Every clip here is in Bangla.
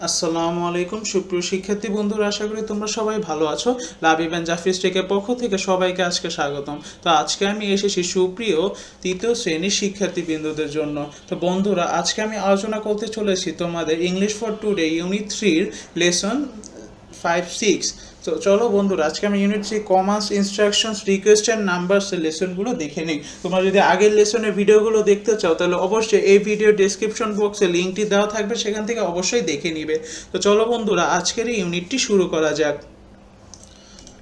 আসসালামু আলাইকুম। সুপ্রিয় শিক্ষার্থী বন্ধুরা, আশা করি তোমরা সবাই ভালো আছো। লাবিব অ্যান্ড জাফিস টেকের পক্ষ থেকে সবাইকে আজকে স্বাগতম। তো আজকে আমি এসেছি সুপ্রিয় তৃতীয় শ্রেণির শিক্ষার্থী বিন্দুদের জন্য। তো বন্ধুরা, আজকে আমি আলোচনা করতে চলেছি তোমাদের ইংলিশ ফর টুডে ইউনিট থ্রির লেসন ফাইভ সিক্স তো চলো বন্ধুরা, আজকে আমি unit three commands instructions request and numbers লেসনগুলো দেখে নিই। তোমরা যদি আগের লেসনের ভিডিওগুলো দেখতে চাও, তাহলে অবশ্যই এই ভিডিও ডিসক্রিপশন বক্সে লিঙ্কটি দেওয়া থাকবে, সেখান থেকে অবশ্যই দেখে নিবে। তো চলো বন্ধুরা, আজকের এই ইউনিটটি শুরু করা যাক।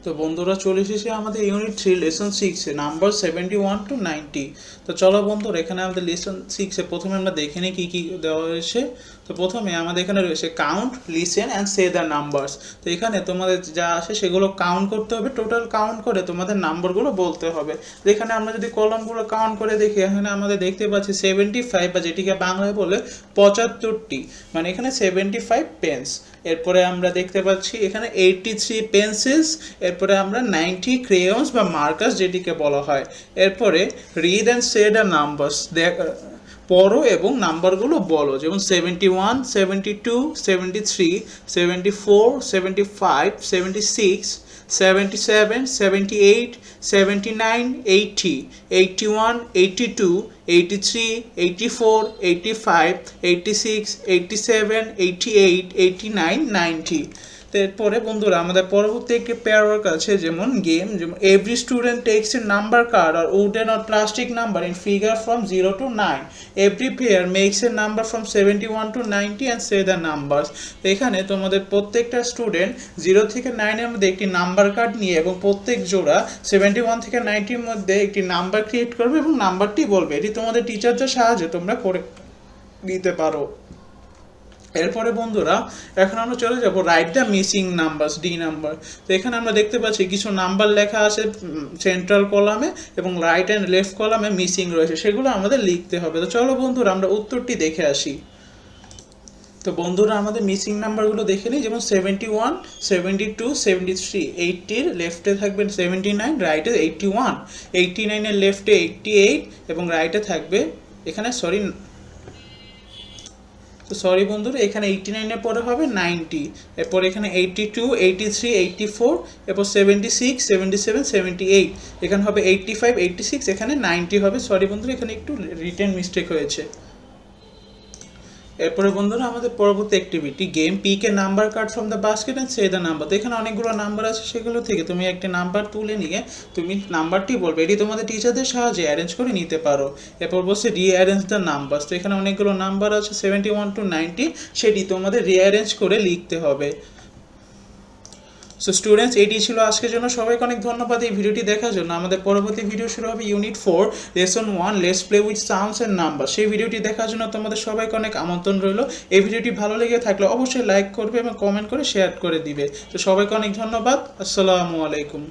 তো বন্ধুরা চলে এসেছে আমাদের ইউনিট থ্রি লেসন সিক্সে number seventy one to ninety তো চলো বন্ধুরা, এখানে আমাদের লেসন সিক্সে প্রথমে আমরা দেখে নিই কী কী দেওয়া হয়েছে। তো প্রথমে আমাদের এখানে রয়েছে count listen and say the numbers তো এখানে তোমাদের যা আসে সেগুলো কাউন্ট করতে হবে। টোটাল কাউন্ট করে তোমাদের নাম্বারগুলো বলতে হবে। এখানে আমরা যদি কলমগুলো কাউন্ট করে দেখি, এখানে আমাদের দেখতে পাচ্ছি সেভেন্টি ফাইভ বা যেটিকে বাংলায় বলে পঁচাত্তরটি। মানে এখানে সেভেন্টি ফাইভ পেন্স এরপরে আমরা দেখতে পাচ্ছি এখানে এইটটি থ্রি পেন্সিলস এরপরে আমরা নাইনটি ক্রেয়ন্স বা মার্কাস যেটিকে বলা হয়। এরপরে read and say the numbers পড়ো এবং নাম্বারগুলো বলো। যেমন seventy one seventy two seventy three seventy four seventy five seventy six seventy seven seventy eight seventy nine eighty eighty one eighty two eighty three eighty four eighty five eighty six eighty seven eighty eight eighty nine ninety তো এরপরে বন্ধুরা, আমাদের পরবর্তী একটি পেয়ার ওয়ার্ক আছে, যেমন গেম যেমন every student takes a number card R wooden or plastic number in figure from zero to nine every pair makes a number from seventy one to ninety and say the numbers এখানে তোমাদের প্রত্যেকটা স্টুডেন্ট জিরো থেকে নাইনের মধ্যে একটি নাম্বার কার্ড নিয়ে এবং প্রত্যেক জোড়া সেভেন্টি ওয়ান থেকে নাইনটির মধ্যে একটি নাম্বার ক্রিয়েট করবে এবং নাম্বারটি বলবে। এটি তোমাদের টিচারদের সাহায্যে তোমরা করে দিতে পারো। এরপরে বন্ধুরা, এখন আমরা চলে যাব write the missing numbers the number তো এখানে আমরা দেখতে পাচ্ছি কিছু নাম্বার লেখা আছে সেন্ট্রাল কলামে এবং রাইট অ্যান্ড লেফট কলামে মিসিং রয়েছে। সেগুলো আমাদের লিখতে হবে। তো চলো বন্ধুরা, আমরা উত্তরটি দেখে আসি। তো বন্ধুরা, আমাদের মিসিং নাম্বারগুলো দেখে নিই। যেমন seventy one seventy two seventy three এইটটির লেফটে থাকবে সেভেন্টি নাইন রাইটে এইটটি ওয়ান এইটটি নাইনের লেফটে এইটটি এইট এবং রাইটে থাকবে, এখানে সরি তো সরি বন্ধুরা, এখানে এইটি নাইনের পরে হবে নাইনটি এরপর এখানে eighty two eighty three eighty four এরপর seventy six seventy seven seventy eight এখানে হবে এইটটি ফাইভ এইটটি সিক্স এখানে নাইনটি হবে। সরি বন্ধুরা, এখানে একটু রিটেন মিস্টেক হয়েছে। এরপরে বন্ধুরা আমাদের পরবর্তী activity game pick a number card from the basket and say the number তো এখানে অনেকগুলো নাম্বার আছে, সেগুলো থেকে তুমি একটি নাম্বার তুলে নিয়ে তুমি নাম্বারটি বলবে। এটি তোমাদের টিচারদের সাহায্যে অ্যারেঞ্জ করে নিতে পারো। এরপর বলছে রিঅ্যারেঞ্জ দ্য নাম্বার তো এখানে অনেকগুলো নাম্বার আছে সেভেন্টি ওয়ান টু নাইনটি সেটি তোমাদের রিঅ্যারেঞ্জ করে লিখতে হবে। সো স্টুডেন্টস এটি ছিল আজকের জন্য। সবাইকে অনেক ধন্যবাদ এই ভিডিওটি দেখার জন্য। আমাদের পরবর্তী ভিডিও শুরু হবে unit four lesson one let's play with sounds and number সেই ভিডিওটি দেখার জন্য তোমাদের সবাইকে অনেক আমন্ত্রণ রইল। এই ভিডিওটি ভালো লেগে থাকলে অবশ্যই লাইক করবে এবং কমেন্ট করে শেয়ার করে দিবে। তো সবাইকে অনেক ধন্যবাদ। আসসালামু আলাইকুম।